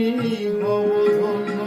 তুমি হও ধন্য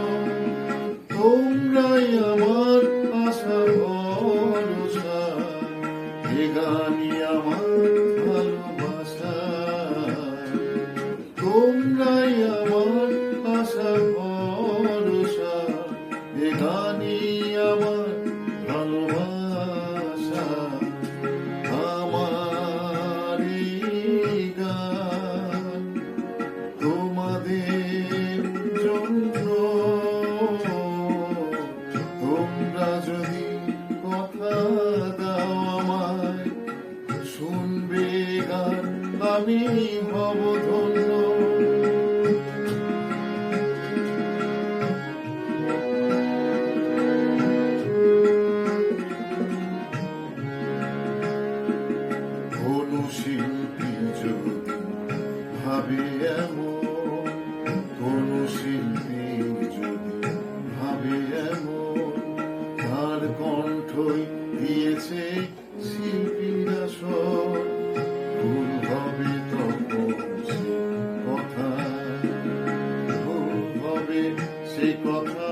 পাথর দিয়েছে শিল্পীরা সব ভুল হবে তখন কথা ভুল হবে সেই কথা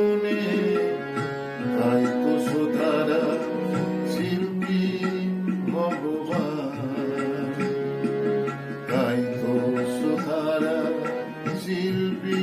be